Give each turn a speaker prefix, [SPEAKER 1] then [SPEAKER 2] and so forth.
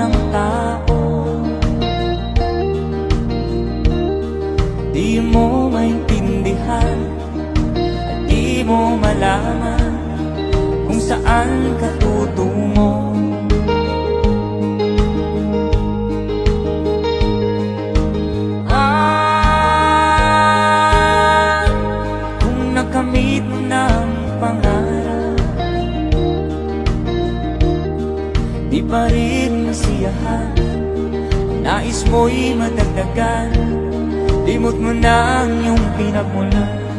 [SPEAKER 1] ng tao. Di mo maintindihan At di mo malaman Kung saan ka tutungo. Ah, kung nakamit mo pangarap Di pa rin masiyahan Nais mo'y madagdagan. Limot mo na ang iyong pinagmulan